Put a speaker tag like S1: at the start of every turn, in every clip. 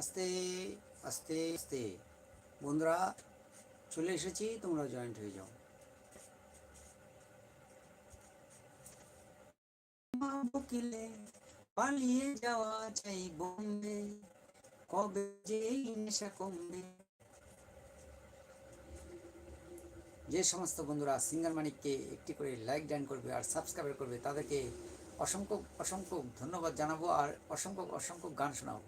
S1: আস্তে আস্তে আস্তে। বন্ধুরা, চলে এসেছি তোমরা জয়েন্ট হয়ে যাও। বকিলে পালিয়ে যাওয়া চাই বোম্বে কবে যে নেশা কমবে। যে সমস্ত বন্ধুরা সিঙ্গার মানিককে একটি করে লাইক ডান করবে আর সাবস্ক্রাইব করবে, তাদেরকে অসংখ্য অসংখ্য ধন্যবাদ জানাব আর অসংখ্য অসংখ্য গান শোনাবো।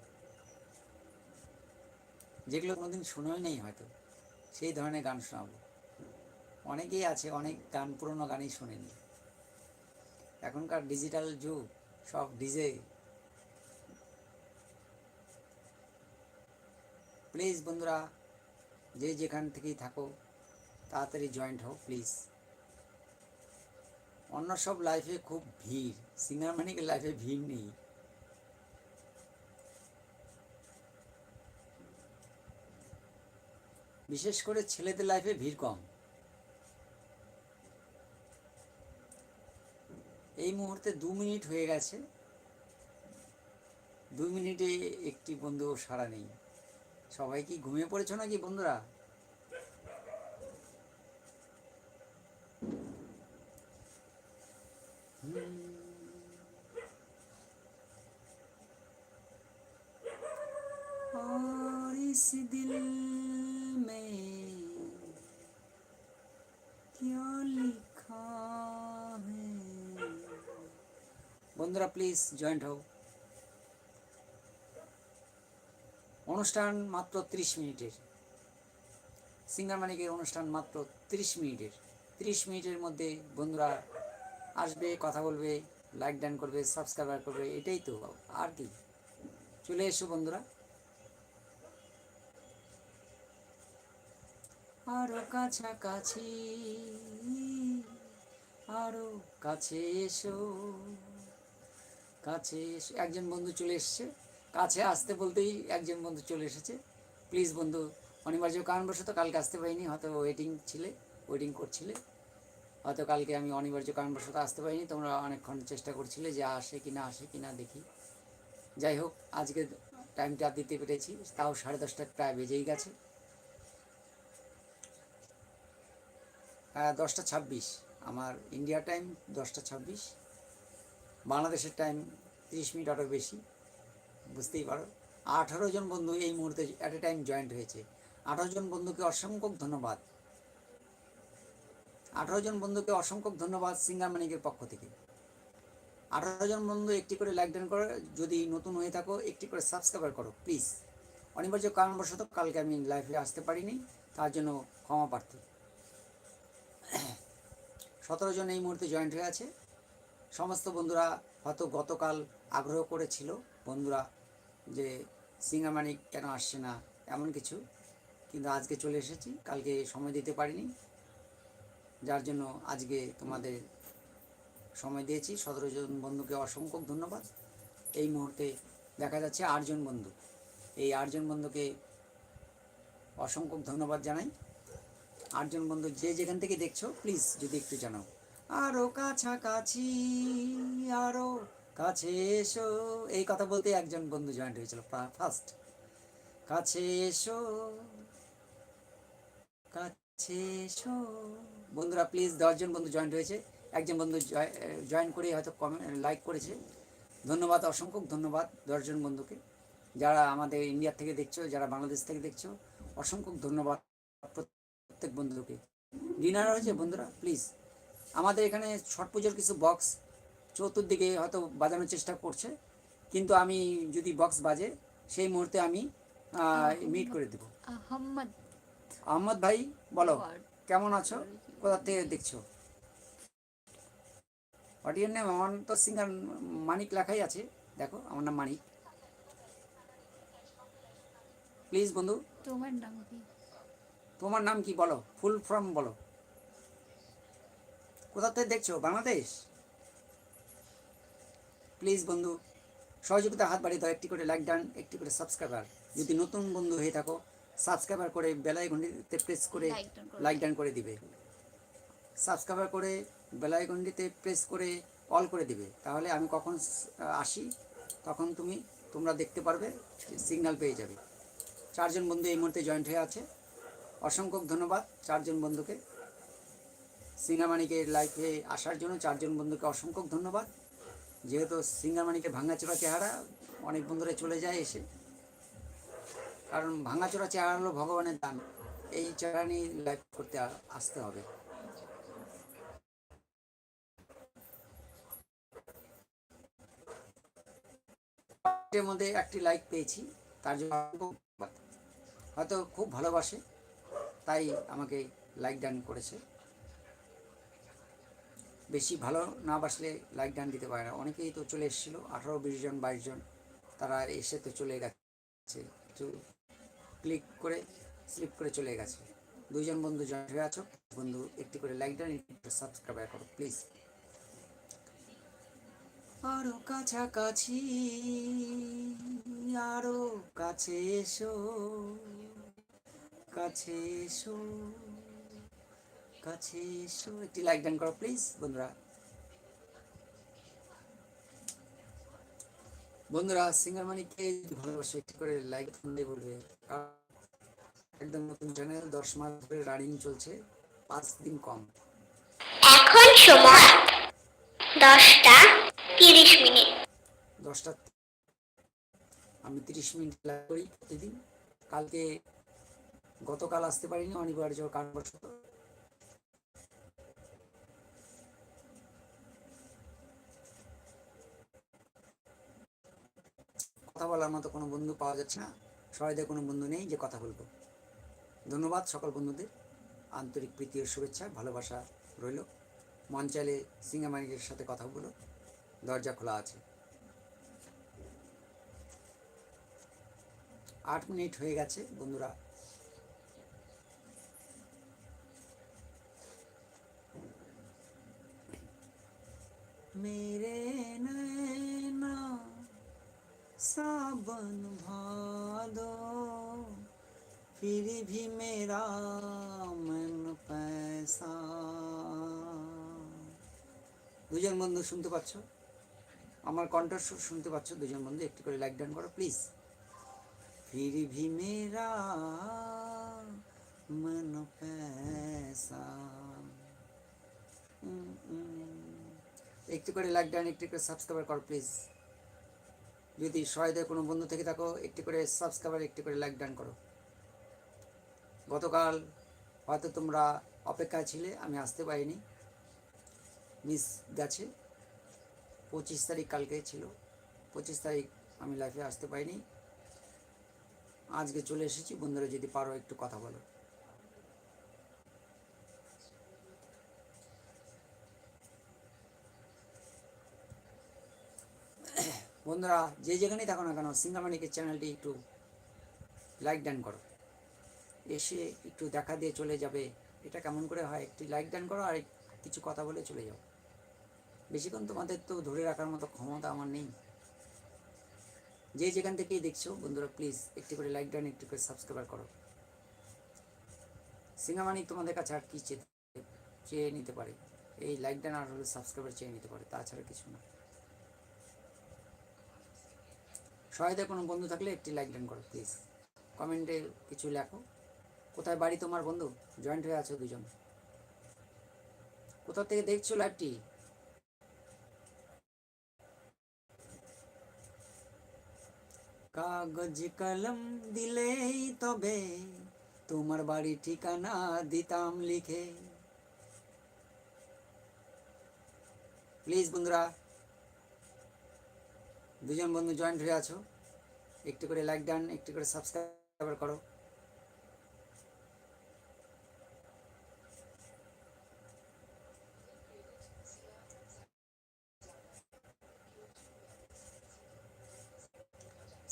S1: যেগুলো কোনোদিন শোনাই নেই হয়তো, সেই ধরনের গান শোনাবো। অনেকেই আছে, অনেক গান, পুরনো গানই শোনেনি। এখনকার ডিজিটাল যুগ, সব ডিজে। প্লিজ বন্ধুরা, যে যেখান থেকেই থাকো, তাড়াতাড়ি জয়েন্ট হও, প্লিজ। অন্য সব লাইফে খুব ভিড়। সিঙ্গার লাইফে ভিড় নেই। বিশেষ করে ছেলেদের লাইফে ভিড় কম। এই মুহূর্তে দু মিনিট হয়ে গেছে। দু মিনিটে একটি বন্ধু সারা নেই। সবাই কি ঘুমিয়ে পড়েছো নাকি বন্ধুরা? বন্ধুরা প্লিজ জয়েন্ট হও অনুষ্ঠান মাত্র ত্রিশ মিনিটের। সিঙ্গার মানিকের অনুষ্ঠান মাত্র ত্রিশ মিনিটের। ত্রিশ মিনিটের মধ্যে বন্ধুরা আসবে, কথা বলবে লাইক ডান করবে সাবস্ক্রাইবার করবে, এটাই তো। আর কি। চলে এসো বন্ধুরা। আরও কাছাকাছি, আরও কাছে এসো। কাছে একজন বন্ধু চলে এসেছে। কাছে আসতে বলতেই একজন বন্ধু চলে এসেছে। প্লিজ বন্ধু, অনিবার্য কারণবশত কালকে আসতে পারিনি, হয়তো ওয়েটিং ছিলে ওয়েটিং করছিলে। হয়তো কালকে আমি অনিবার্য কারণবশত আসতে পারিনি, তোমরা অনেকক্ষণ চেষ্টা করছিলে যে আসে কি না আসে কি না দেখি। যাই হোক, আজকে টাইমটা দিতে পেরেছি, তাও সাড়ে দশটা প্রায় বেজেই গেছে। দশটা ছাব্বিশ, আমার ইন্ডিয়া টাইম দশটা ছাব্বিশ। বাংলাদেশের টাইম তিরিশ মিনিট আরও বেশি, বুঝতেই পারো। আঠারো জন বন্ধু এই মুহূর্তে অ্যাট এ টাইম জয়েন্ট হয়েছে। আঠারো জন বন্ধুকে অসংখ্য ধন্যবাদ। আঠারো জন বন্ধুকে অসংখ্য ধন্যবাদ সিঙ্গার মানিকের পক্ষ থেকে। আঠারো জন বন্ধু একটি করে লাইক ডান করো, যদি নতুন হয়ে থাকো, একটি করে সাবস্ক্রাইবার করো প্লিজ অনিবার্য কারণবশত কালকে আমি লাইফে আসতে পারিনি, তার জন্য ক্ষমা প্রার্থী। সতেরো জন এই মুহূর্তে জয়েন্ট হয়ে আছে। সমস্ত বন্ধুরা হয়তো গতকাল আগ্রহ করেছিল বন্ধুরা যে সিঙ্গামানিক কেন আসছে না, এমন কিছু। কিন্তু আজকে চলে এসেছি, কালকে সময় দিতে পারিনি। যার জন্য আজকে তোমাদের সময় দিয়েছি। সতেরো জন বন্ধুকে অসংখ্য ধন্যবাদ। এই মুহূর্তে দেখা যাচ্ছে আটজন বন্ধু। এই আটজন বন্ধুকে অসংখ্য ধন্যবাদ জানাই। আটজন বন্ধু যে যেখান থেকে দেখছ প্লিজ যদি একটু জানাও। আরও কাছাকাছি, আরও কাছে এসো। এই কথা বলতে একজন বন্ধু জয়েন্ট হয়েছিল ফার্স্ট কাছে এসো। কাছে এসো। বন্ধুরা প্লিজ দশজন বন্ধু জয়েন্ট হয়েছে। একজন বন্ধু জয়েন করে হয়তো কমেন্ট লাইক করেছে। ধন্যবাদ, অসংখ্য ধন্যবাদ দশজন বন্ধুকে। যারা আমাদের ইন্ডিয়া থেকে দেখছ, যারা বাংলাদেশ থেকে দেখছ, অসংখ্য ধন্যবাদ প্রত্যেক বন্ধুকে। ডিনার হয়েছে বন্ধুরা প্লিজ আমাদের এখানে ছট পুজোর কিছু বক্স চতুর্দিকে হয়তো বাজানোর চেষ্টা করছে। কিন্তু আমি যদি বক্স বাজে সেই মুহূর্তে আমি মিট করে দেব।
S2: আহম্মদ
S1: আহমদ ভাই বলো কেমন আছো? কোথা থেকে দেখছ? অডিও নেম আমার তো সিঙ্গার মানিক লেখাই আছে। দেখো আমার নাম মানিক। প্লিজ বন্ধু।
S2: তোমার নাম কি?
S1: তোমার নাম কি? বলো ফুল ফর্ম বলো। কোথা থেকে দেখছ? বাংলাদেশ? প্লিজ বন্ধু সহযোগিতা হাত বাড়িয়ে দাও একটি করে লাইক ডান একটি করে সাবস্ক্রাইবার যদি নতুন বন্ধু হয়ে থাকো সাবস্ক্রাইবার করে বেলায় ঘন্টিতে প্রেস করে লাইক ডান করে দিবে। সাবস্ক্রাইবার করে বেলায় ঘন্টিতে প্রেস করে অল করে দিবে। তাহলে আমি কখন আসি তখন তুমি তোমরা দেখতে পারবে সিগন্যাল পেয়ে যাবে। চারজন বন্ধু এই মুহূর্তে জয়েন্ট হয়ে আছে। অসংখ্য ধন্যবাদ চারজন বন্ধুকে। সিঙ্গামানিকের লাইফে আসার জন্য চারজন বন্ধুকে অসংখ্য ধন্যবাদ। যেহেতু সিঙ্গামানিকে ভাঙাচোরা চেহারা অনেক বন্ধুরা চলে যায় এসে। কারণ ভাঙাচোরা চেহারা হলো ভগবানের দান। এই চেহারা নিয়ে লাইফ করতে আসতে হবে। মধ্যে একটি লাইক পেয়েছি, তার জন্য হয়তো খুব ভালোবাসে, তাই আমাকে লাইক ডান করেছে। বেশি ভালো না বাসলে লাইক ডান দিতে পারে না। অনেকেই তো চলে এসেছিল, আঠারো, বিশ জন, বাইশ জন, তারা এসে তো চলে গেছে। একটু ক্লিক করে স্লিপ করে চলে গেছে। দুইজন বন্ধু জয়েন হয়ে আছো, বন্ধু, একটি করে লাইক ডান সাবস্ক্রাইব করো প্লিজ আরও কাছাকাছি, আরও কাছে এসো কাছে এসো। কাছে এসো একটি লাইক ডান করো প্লিজ বন্ধুরা। বন্ধুরা সিঙ্গার মানিককে যদি ভালোবাসে একটি করে লাইক ফোনে বলবে। একদম নতুন চ্যানেল দশ মাস ধরে রানিং চলছে পাঁচ দিন কম।
S2: এখন সময় দশটা তিরিশ মিনিট।
S1: দশটা আমি তিরিশ মিনিট লাইভ করি প্রতিদিন। কালকে গতকাল আসতে পারিনি অনিবার্য কারণবশত কথা বলার মতো কোনো বন্ধু পাওয়া যাচ্ছে না। সবাইদের কোনো বন্ধু নেই যে কথা বলব। ধন্যবাদ সকল বন্ধুদের। আন্তরিক প্রীতি ও শুভেচ্ছা, ভালোবাসা রইল। মন চাইলে সিঙ্গামানিকের সাথে কথা বলো। দরজা খোলা আছে। আট মিনিট হয়ে গেছে বন্ধুরা। মেরে सावन भादो फिर भी मेरा मन पैसा দুজন বন্ধু শুনতে পাচ্ছ আমার কণ্ঠস্বর শুনতে পাচ্ছ দুজন বন্ধু একটু করে লাইক ডান করো প্লিজ फिर भी मेरा मन पैसा উম, উম। একটু করে লাইক ডান একটু করে সাবস্ক্রাইব করো প্লিজ যদি সহায়তায় কোনো বন্ধু থেকে থাকো, একটি করে সাবস্ক্রাইবার একটি করে লাইক ডান করো। গতকাল হয়তো তোমরা অপেক্ষায় ছিলে, আমি আসতে পারিনি। মিস গেছে। পঁচিশ তারিখ কালকে ছিল। পঁচিশ তারিখ আমি লাইফে আসতে পারিনি। আজকে চলে এসেছি। বন্ধুরা যদি পারো একটু কথা বলো। বন্ধুরা, যে যেখানেই থাকো না কেন সিঙ্গামানিকের চ্যানেলটি একটু লাইক ডান করো। এসে একটু দেখা দিয়ে চলে যাবে। এটা কেমন করে হয়? একটু লাইক ডান করো আর কিছু কথা বলে চলে যাও। বেশিক্ষণ তোমাদের তো ধরে রাখার মতো ক্ষমতা আমার নেই। যে যেখান থেকেই দেখছ, বন্ধুরা প্লিজ একটু করে লাইক ডান একটু করে সাবস্ক্রাইব করো। সিনেমানিক তোমাদের কাছে আর কি চেয়ে চেয়ে নিতে পারে? এই লাইক ডান আর হলো সাবস্ক্রাইবার চেয়ে নিতে পারে, তাছাড়া কিছু না। সহায়তা কোনো বন্ধু থাকলে একটি লাইক ডান করো প্লিজ কমেন্টে কিছু লেখো। কোথায় বাড়ি তোমার বন্ধু? জয়েন্ট হয়ে আছো দুজন। কোথা থেকে দেখছ লাইভটি কাগজ কলম দিলেই তবে তোমার বাড়ি ঠিকানা দিতাম লিখে। প্লিজ বন্ধুরা দুজন বন্ধু জয়েন্ট হয়ে আছো, একটু করে লাইক ডান, একটু করে সাবস্ক্রাইব করো।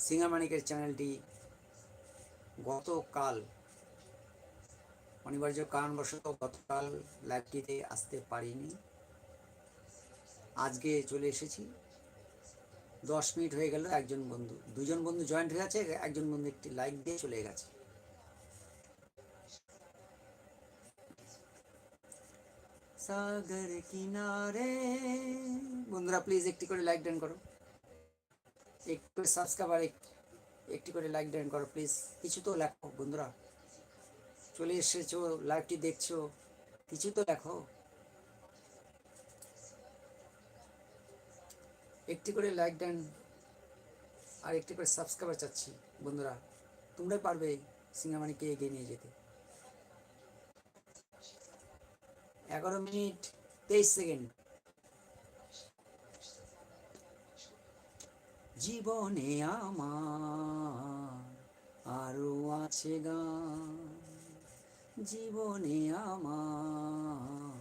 S1: সিঙ্গামানিকের চ্যানেলটি গতকাল অনিবার্য কারণবশত গতকাল লাইভটিতে আসতে পারিনি। আজকে চলে এসেছি। দশ মিনিট হয়ে গেল, একজন বন্ধু, দুজন বন্ধু জয়েন্ট হয়ে গেছে একজন বন্ধু একটি লাইক দিয়ে চলে গেছে। সাগর কিনারে। বন্ধুরা প্লিজ একটি করে লাইক ডান করো। একটু সাবস্ক্রাইবার একটি করে লাইক ডান করো প্লিজ কিছু তো লেখো, বন্ধুরা। চলে এসেছ লাইভটি দেখছ, কিছু তো লেখো। একটি করে লাইক ডান আর একটি করে সাবস্ক্রাইবার চাচ্ছি, বন্ধুরা। তোমরাই পারবে সিনেমানিকে এগিয়ে নিয়ে যেতে। এগারো মিনিট তেইশ সেকেন্ড। জীবনে আমার আরও আছে গান জীবনে আমার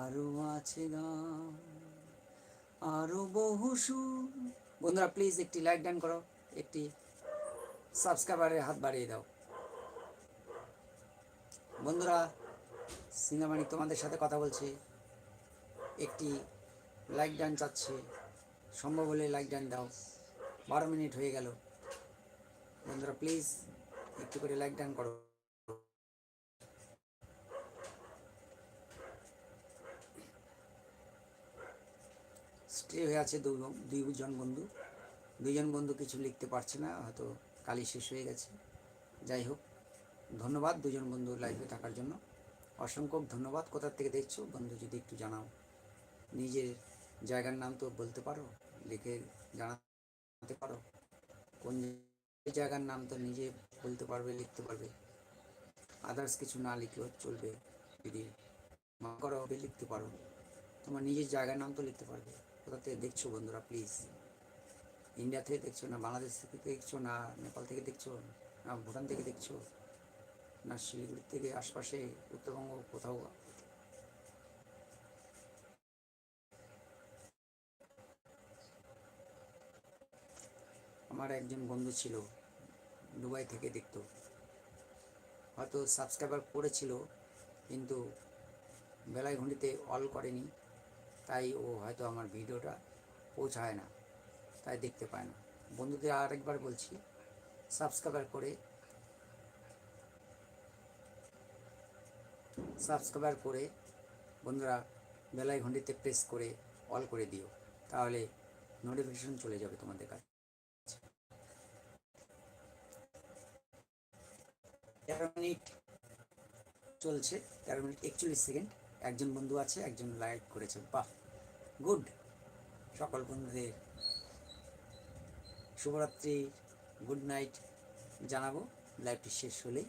S1: আরও আছে গান আরও বহু সুর। বন্ধুরা প্লিজ একটি লাইক ডান করো, একটি সাবস্ক্রাইবারের হাত বাড়িয়ে দাও। বন্ধুরা সিনেমানি তোমাদের সাথে কথা বলছে। একটি লাইক ডান চাচ্ছে। সম্ভব হলে লাইক ডান দাও। বারো মিনিট হয়ে গেল। বন্ধুরা প্লিজ একটু করে লাইক ডান করো। স্টে হয়ে আছে দু- দুইজন বন্ধু। দুইজন বন্ধু কিছু লিখতে পারছে না, হয়তো কালি শেষ হয়ে গেছে। যাই হোক, ধন্যবাদ দুজন বন্ধু লাইভে থাকার জন্য। অসংখ্য ধন্যবাদ। কোথা থেকে দেখছ? বন্ধু যদি একটু জানাও। নিজের জায়গার নাম তো বলতে পারো, লিখে জানাতে পারো। কোন জায়গার নাম তো নিজে বলতে পারবে, লিখতে পারবে। আদার্স কিছু না লিখলেও চলবে। যদি মা করো লিখতে পারো। তোমার নিজের জায়গার নাম তো লিখতে পারবে। কোথা থেকে দেখছ বন্ধুরা প্লিজ ইন্ডিয়া থেকে দেখছ না বাংলাদেশ থেকে দেখছ না নেপাল থেকে দেখছ না ভুটান থেকে দেখছ না, শিলিগুড়ি থেকে আশপাশে, উত্তরবঙ্গ কোথাও? আমার একজন বন্ধু ছিল, দুবাই থেকে দেখতো। হয়তো সাবস্ক্রাইবার করেছিল, কিন্তু বেলায় ঘন্টিতে অল করেনি। তাই ও হয়তো আমার ভিডিওটা পৌঁছায় না, তাই দেখতে পায় না। বন্ধুদের আরেকবার বলছি সাবস্ক্রাইবার করে সাবস্ক্রাইবার করে বন্ধুরা বেলায় ঘন্টিতে প্রেস করে অল করে দিও, তাহলে নোটিফিকেশন চলে যাবে তোমাদের কাছে। তেরো মিনিট চলছে, তেরো মিনিট একচল্লিশ সেকেন্ড, একজন বন্ধু আছে, একজন লাইক করেছে, বাহ। গুড। সকল বন্ধুদের শুভরাত্রি, গুড নাইট জানাব। লাইভটি শেষ হলেই।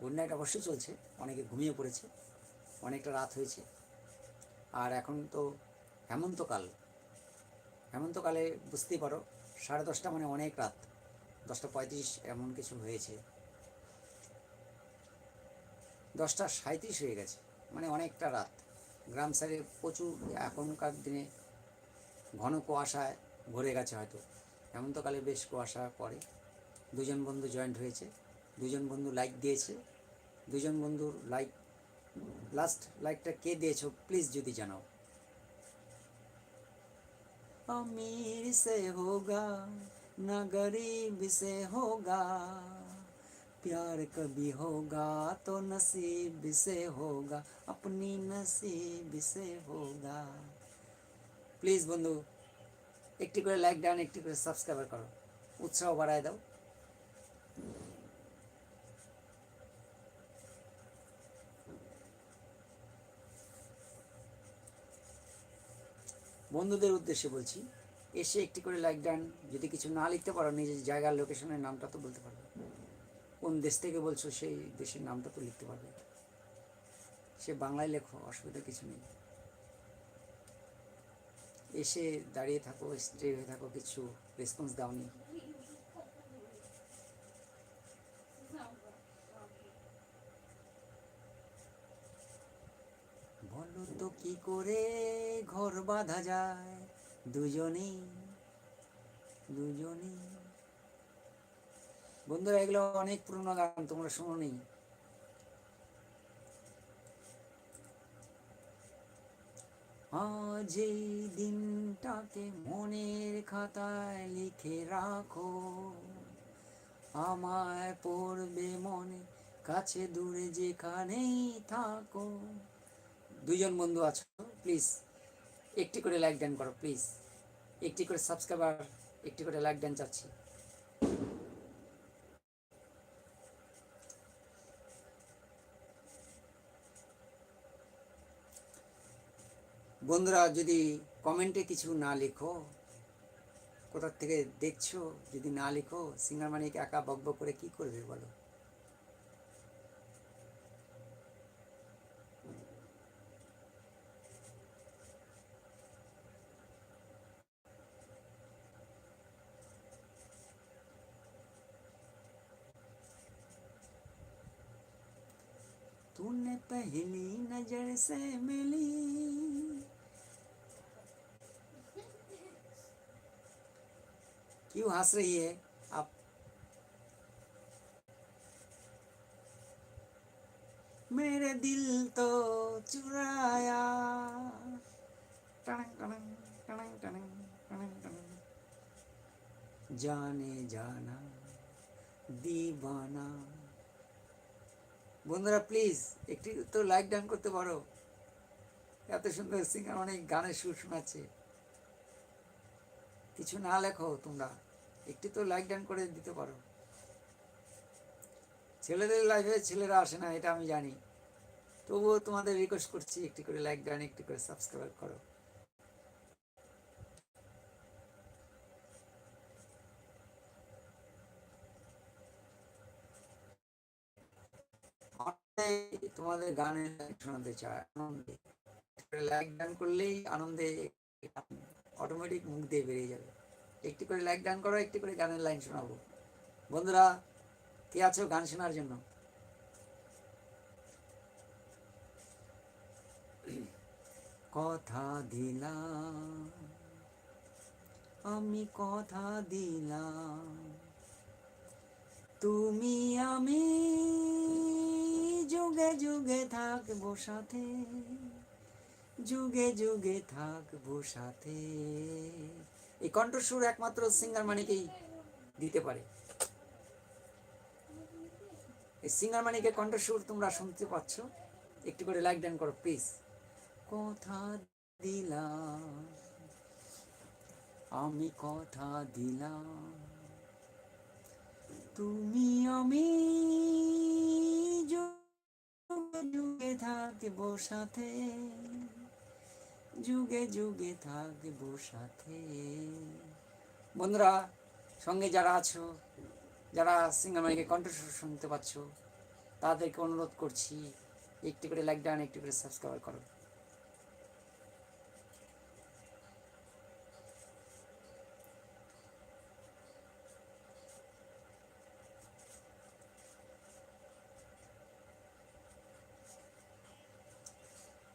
S1: গুড নাইট অবশ্যই চলছে, অনেকে ঘুমিয়ে পড়েছে, অনেকটা রাত হয়েছে। আর এখন তো হেমন্তকাল। হেমন্তকালে বুঝতেই পারো, সাড়ে দশটা মানে অনেক রাত। দশটা পঁয়ত্রিশ এমন কিছু হয়েছে। দশটা সাঁত্রিশ হয়ে গেছে মানে অনেকটা রাত। গ্রাম সাইডে প্রচুর এখনকার দিনে ঘন কুয়াশায় ভরে গেছে হয়তো হেমন্তকালে বেশ কুয়াশা পড়ে দুজন বন্ধু জয়েন্ট হয়েছে দুজন বন্ধু লাইক দিয়েছে দুজন বন্ধুর লাইক লাস্ট লাইকটা কে দিয়েছো প্লিজ যদি জানাও अमीर से होगा न गरीब से होगा प्यार कभी होगा तो नसीब से होगा अपनी नसीब से होगा প্লিজ বন্ধু একটি করে লাইক ডান একটি করে সাবস্ক্রাইবার করো উৎসাহ বাড়ায় দাও বন্ধুদের উদ্দেশ্যে বলছি এসে একটি করে লাইক ডান যদি কিছু না লিখতে পারো নিজের জায়গার লোকেশনের নামটা তো বলতে পারবে কোন দেশ থেকে বলছো, সেই দেশের নামটা তো লিখতে পারবে। সে বাংলায় লেখো, অসুবিধা কিছু নেই। এসে দাঁড়িয়ে থাকো স্ট্রে হয়ে থাকো, কিছু রেসপন্স দাওনি। বলো তো কি করে ঘর বাঁধা যায়? দুজনেই দুজনেই। বন্ধুরা, এগুলো অনেক পুরোনো গান, তোমরা শোনো নেই আজ এই দিনটাকে মনের খাতায় লিখে রাখো। আমায় পড়বে মনে, কাছে দূরে যেখানেই থাকো। দুজন বন্ধু আছো প্লিজ একটি করে লাইক ডান করো প্লিজ একটি করে সাবস্ক্রাইবার একটি করে লাইক ডান চাচ্ছি। বন্ধুরা যদি কমেন্টে কিছু না লেখো কোথার থেকে দেখছো যদি না লেখো সিঙ্গার মানিক একা বকবক করে কি করবে বলো तूने पहली नजर से मिली क्यों हंस रही है आप मेरे दिल तो चुराया टनंग टनंग टनंग टनंग टनंग टनंग जाने जाना दीवाना বন্ধুরা প্লিজ একটি তো লাইক ডান করতে পারো এত সুন্দর সিঙ্গার অনেক গানের সুর শোনাচ্ছে কিছু না লেখো তোমরা একটি তো লাইক ডান করে দিতে পারো। ছেলেদের লাইফে ছেলেরা আসে না, এটা আমি জানি। তবুও তোমাদের রিকোয়েস্ট করছি, একটি করে লাইক ডান একটি করে সাবস্ক্রাইব করো। তোমাদের লাইন শোনাতে চায়, আনন্দে। লাইক ডান করলেই আনন্দে অটোমেটিক মুখ দিয়ে বেরিয়ে যাবে। একটি করে লাইক ডান করো, একটি করে গানের লাইন শোনাবো। বন্ধুরা, কে আছো গান শোনার জন্য? কথা দিলাম, আমি কথা দিলাম, তুমি আমি যুগে যুগে থাকব সাথে, যুগে যুগে থাকব সাথে। এই কণ্ঠস্বর একমাত্র সিঙ্গার মানিকেই দিতে পারে। এই সিঙ্গার মানিকের কণ্ঠস্বর তোমরা শুনতে পাচ্ছ। একটু করে লাইক ডান করো প্লিজ কথা দিলাম, আমি কথা দিলাম। তুমি আমি যুগে থাকব সাথে। যুগে যুগে থাকব সাথে। বন্ধুরা, সঙ্গে যারা আছো, যারা সিঙ্গামারিকে কণ্ঠস্বর শুনতে পাচ্ছ, তাদেরকে অনুরোধ করছি, একটি করে লাইক ডান একটি করে সাবস্ক্রাইব করো।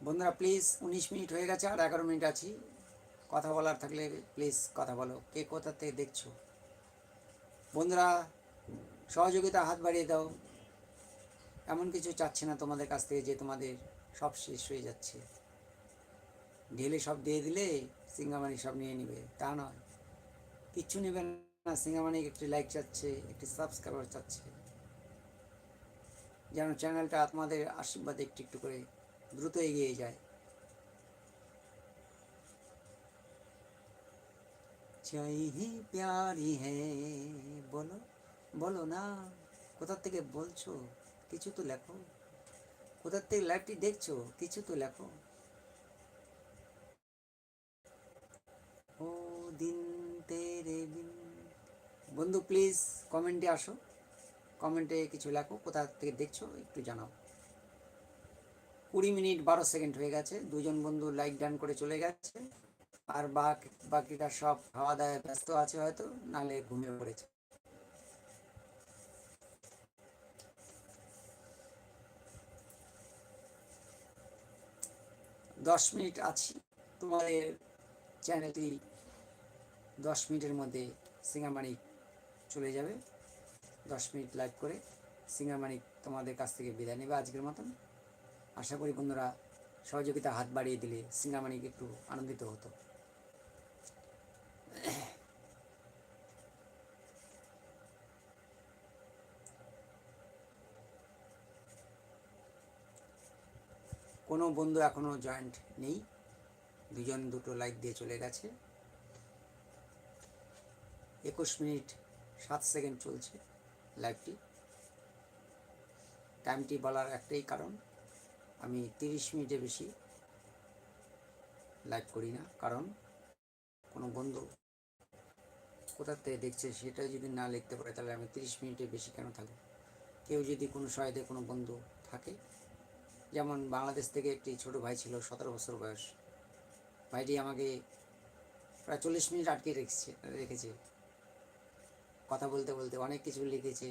S1: বন্ধুরা প্লিজ উনিশ মিনিট হয়ে গেছে, আর এগারো মিনিট আছি। কথা বলার থাকলে প্লিজ কথা বলো। কে কোথা থেকে দেখছ? বন্ধুরা, সহযোগিতা হাত বাড়িয়ে দাও। এমন কিছু চাচ্ছে না তোমাদের কাছ থেকে যে তোমাদের সব শেষ হয়ে যাচ্ছে। ঢেলে সব দিয়ে দিলে সিঙ্গামানি সব নিয়ে নিবে। তা নয়। কিচ্ছু নেবে না। সিঙ্গামানি একটি লাইক চাচ্ছে, একটি সাবস্ক্রাইবার চাচ্ছে। যেন চ্যানেলটা তোমাদের আশীর্বাদে একটু একটু করে দ্রুত এগিয়ে যায়। চাই হি প্যারি হে, বলো বলো না কোথার থেকে বলছো? কিছু তো লেখো। কোথার থেকে লাইভটি দেখছ? কিছু তো লেখো। ও দিন তেরে বিন। বন্ধু প্লিজ কমেন্টে আসো। কমেন্টে কিছু লেখো, কোথা থেকে দেখছ, একটু জানাও। কুড়ি মিনিট বারো সেকেন্ড হয়ে গেছে। দুজন বন্ধু লাইক ডান করে চলে গেছে। আর বাকি বাকিটা সব খাওয়া দাওয়ায় ব্যস্ত আছে হয়তো নালে ঘুমিয়ে পড়েছে। দশ মিনিট আছি। তোমাদের চ্যানেলটি দশ মিনিটের মধ্যে সিঙ্গামানিক চলে যাবে। দশ মিনিট লাইভ করে সিঙ্গামানিক তোমাদের কাছ থেকে বিদায় নেবে আজকের মতন। আশা করি বন্ধুরা সহযোগিতা হাত বাড়িয়ে দিলে সিঙ্গামানিক একটু আনন্দিত হতো। কোনো বন্ধু এখনও জয়েন্ট নেই। দুজন দুটো লাইক দিয়ে চলে গেছে। একুশ মিনিট সাত সেকেন্ড চলছে লাইভটি টাইমটি বলার একটাই কারণ। আমি তিরিশ মিনিটে বেশি লাইভ করি না, কারণ কোনো বন্ধু কোথার থেকে দেখছে সেটা যদি না লিখতে পারে, তাহলে আমি তিরিশ মিনিটে বেশি কেন থাকব? কেউ যদি কোনো সহায়তে কোনো বন্ধু থাকে, যেমন বাংলাদেশ থেকে একটি ছোট ভাই ছিল, সতেরো বছর বয়স। ভাইটি আমাকে প্রায় চল্লিশ মিনিট আটকে রেখেছে রেখেছে। কথা বলতে বলতে অনেক কিছু লিখেছে,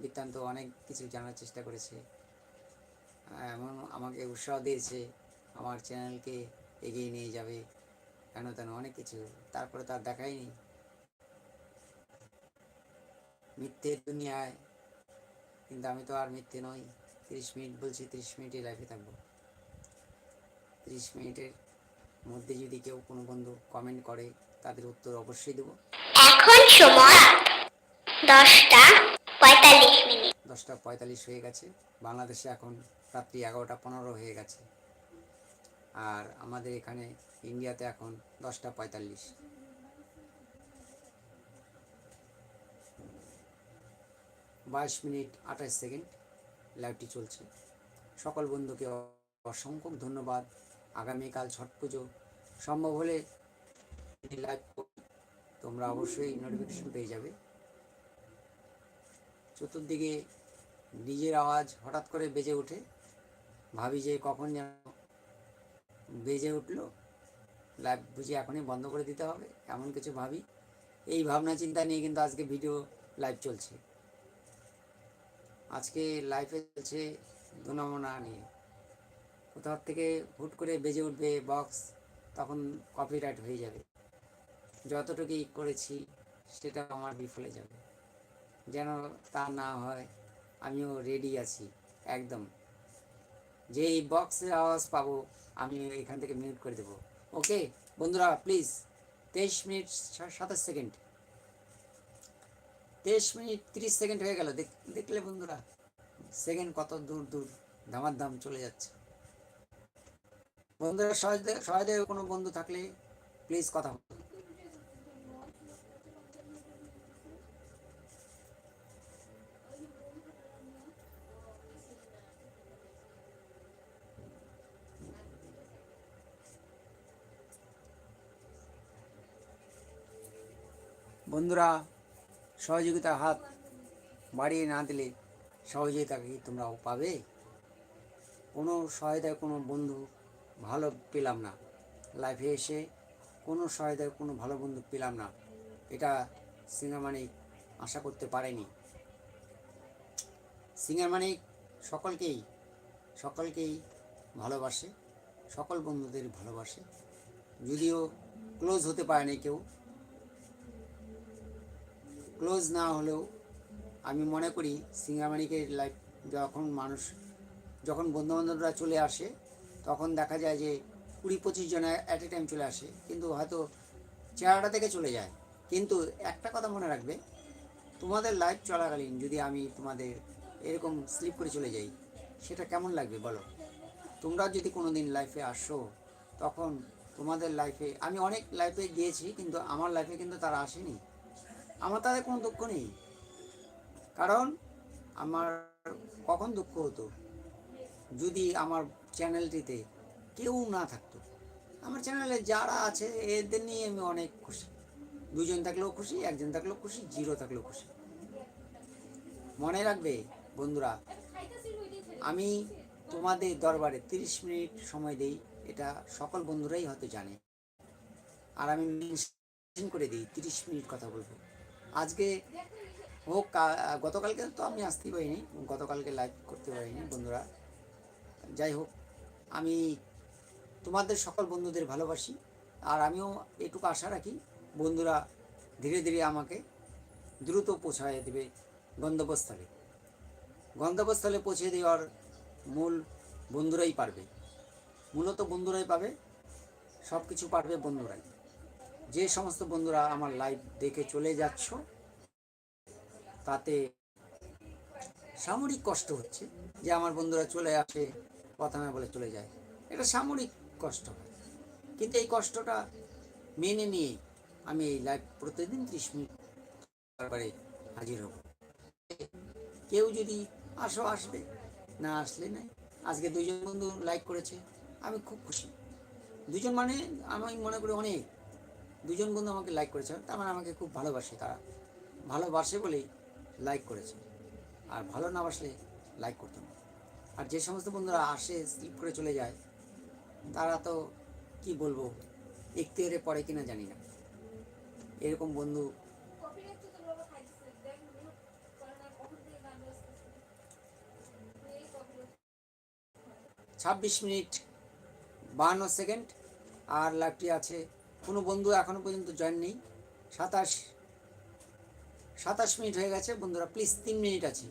S1: বৃত্তান্ত অনেক কিছু জানার চেষ্টা করেছে। এমন আমাকে উৎসাহ দিয়েছে, আমার চ্যানেলকে এগিয়ে নিয়ে যাবে, কেন তেন অনেক কিছু। তারপরে তার দেখাই নেই। মিথ্যের দুনিয়ায়, কিন্তু আমি তো আর মিথ্যে নই। তিরিশ মিনিট বলছি, তিরিশ মিনিটে লাইফে থাকব। তিরিশ মিনিটের মধ্যে যদি কেউ কোনো বন্ধু কমেন্ট করে, তাদের উত্তর অবশ্যই দেবো।
S2: এখন সময় দশটা।
S1: দশটা পঁয়তাল্লিশ হয়ে গেছে। বাংলাদেশে এখন রাত্রি এগারোটা পনেরো হয়ে গেছে। আর আমাদের এখানে ইন্ডিয়াতে এখন দশটা পঁয়তাল্লিশ। বাইশ মিনিট আঠাশ সেকেন্ড লাইভটি চলছে। সকল বন্ধুকে অসংখ্য ধন্যবাদ। আগামীকাল ছট পুজো। সম্ভব হলে লাইভ তোমরা অবশ্যই নোটিফিকেশন পেয়ে যাবে। চতুর্দিকে ডিজের আওয়াজ হঠাৎ করে বেজে ওঠে। ভাবি যে কখন যেন বেজে উঠল। লাইভ বুঝি এখনই বন্ধ করে দিতে হবে, এমন কিছু ভাবি। এই ভাবনা চিন্তা নিয়ে কিন্তু আজকে ভিডিও লাইভ চলছে। আজকে লাইভে চলছে দুনামনা নিয়ে। কোথাও থেকে হুট করে বেজে উঠবে বক্স, তখন কপিরাইট হয়ে যাবে। যতটুকুই করেছি সেটা আমার বিফলে যাবে। যেন তা না হয় আমিও রেডি আছি, একদম। যেই বক্সের আওয়াজ পাবো, আমি এখান থেকে মিউট করে দেবো। ওকে বন্ধুরা প্লিজ তেইশ মিনিট সাতাশ সেকেন্ড তেইশ মিনিট তিরিশ সেকেন্ড হয়ে গেল, দেখ- দেখলে বন্ধুরা সেকেন্ড কত দূর দূর ধামার দাম চলে যাচ্ছে। বন্ধুরা, সহজে সহজে কোনো বন্ধু থাকলে প্লিজ কথা বলুন। বন্ধুরা, সহযোগিতার হাত বাড়িয়ে না দিলে সহযোগিতা কি তোমরাও পাবে। কোনো সহায়তায় কোনো বন্ধু ভালো পেলাম না। লাইফে এসে কোনো সহায়তায় কোনো ভালো বন্ধু পেলাম না। এটা সিঙ্গার মানিক আশা করতে পারেনি। সিঙ্গার মানিক সকলকেই সকলকেই ভালোবাসে, সকল বন্ধুদের ভালোবাসে। যদিও ক্লোজ হতে পারেনি কেউ ক্লোজ না হলেও আমি মনে করি সিঙ্গামানিকের লাইফ যখন মানুষ, যখন বন্ধুবান্ধবরা চলে আসে, তখন দেখা যায় যে কুড়ি পঁচিশ জন অ্যাট এ টাইম চলে আসে, কিন্তু হয়তো চেহারাটা থেকে চলে যায়। কিন্তু একটা কথা মনে রাখবে, তোমাদের লাইফ চলাকালীন যদি আমি তোমাদের এরকম স্লিপ করে চলে যাই, সেটা কেমন লাগবে বলো? তোমরা যদি কোনো দিন লাইফে আসো, তখন তোমাদের লাইফে আমি অনেক লাইফে গিয়েছি, কিন্তু আমার লাইফে কিন্তু তারা আসেনি। আমার তাদের কোনো দুঃখ নেই। কারণ আমার কখন দুঃখ হতো? যদি আমার চ্যানেলটিতে কেউ না থাকতো। আমার চ্যানেলে যারা আছে, এদের নিয়ে আমি অনেক খুশি। দুজন থাকলেও খুশি, একজন থাকলেও খুশি, জিরো থাকলেও খুশি। মনে রাখবে, বন্ধুরা, আমি তোমাদের দরবারে তিরিশ মিনিট সময় দেই, এটা সকল বন্ধুরাই হয়তো জানে। আর আমি করে দিই, তিরিশ মিনিট কথা বলব। আজকে হোক গতকালকে তো আমি আসতেই পারিনি, গতকালকে লাইভ করতে পারিনি বন্ধুরা। যাই হোক, আমি তোমাদের সকল বন্ধুদের ভালোবাসি, আর আমিও এটুকু আশা রাখি বন্ধুরা ধীরে ধীরে আমাকে দ্রুত পৌঁছায় দেবে গন্তব্যস্থলে। গন্তব্যস্থলে পৌঁছে দেওয়ার মূল বন্ধুরাই পারবে। মূলত বন্ধুরাই পাবে সব কিছু পারবে বন্ধুরাই। যে সমস্ত বন্ধুরা আমার লাইভ দেখে চলে যাচ্ছ, তাতে সামরিক কষ্ট হচ্ছে যে আমার বন্ধুরা চলে আসে কথা না বলে চলে যায়। এটা সামরিক কষ্ট। কিন্তু এই কষ্টটা মেনে নিয়ে আমি এই লাইভ প্রতিদিন ত্রিশ মিনিট বারবারে হাজির হব। কেউ যদি আসো, আসবে, না আসলে নাই। আজকে দুজন বন্ধু লাইক করেছে, আমি খুব খুশি। দুজন মানে আমি মনে করি অনেক। দুজন বন্ধু আমাকে লাইক করেছে, তার মানে আমাকে খুব ভালোবাসে তারা। ভালোবাসে বলেই লাইক করেছে। আর ভালো না বাসলে লাইক করতো না। আর যে সমস্ত বন্ধুরা আসে স্লিপ করে চলে যায়, তারা তো কি বলব এখতিয়ারে পড়ে কিনা জানি না। এরকম বন্ধু ছাব্বিশ মিনিট বাহান্ন সেকেন্ড, আর লাইভটি আছে কোনো বন্ধু এখনও পর্যন্ত জয়েন নেই। সাতাশ সাতাশ মিনিট হয়ে গেছে। বন্ধুরা প্লিজ তিন মিনিট আছে।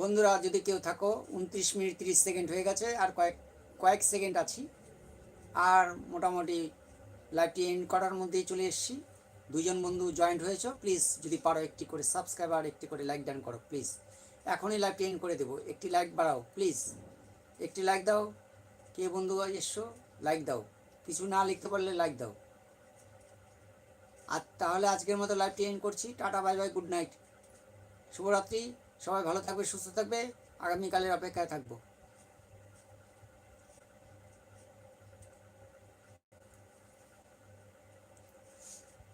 S1: বন্ধুরা, যদি কেউ থাকো, উনত্রিশ মিনিট তিরিশ সেকেন্ড হয়ে গেছে, আর কয়েক কয়েক সেকেন্ড আছি। আর মোটামুটি লাইভটি এন্ড করার মধ্যেই চলে এসেছি। দুজন বন্ধু জয়েন্ট হয়েছো প্লিজ যদি পারো একটি করে সাবস্ক্রাইব আর একটি করে লাইক ডান করো প্লিজ এখনই লাইভটি এন্ড করে দেবো। একটি লাইক বাড়াও প্লিজ একটি লাইক দাও। কে বন্ধু এসছো? লাইক দাও। কিছু না লিখতে পারলে লাইক দাও। আর তাহলে আজকের মতো লাইভটি এন্ড করছি। Tata bye bye good night শুভরাত্রি। সবাই ভালো থাকবে সুস্থ থাকবে। আগামীকালের অপেক্ষায় থাকব।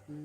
S1: হুম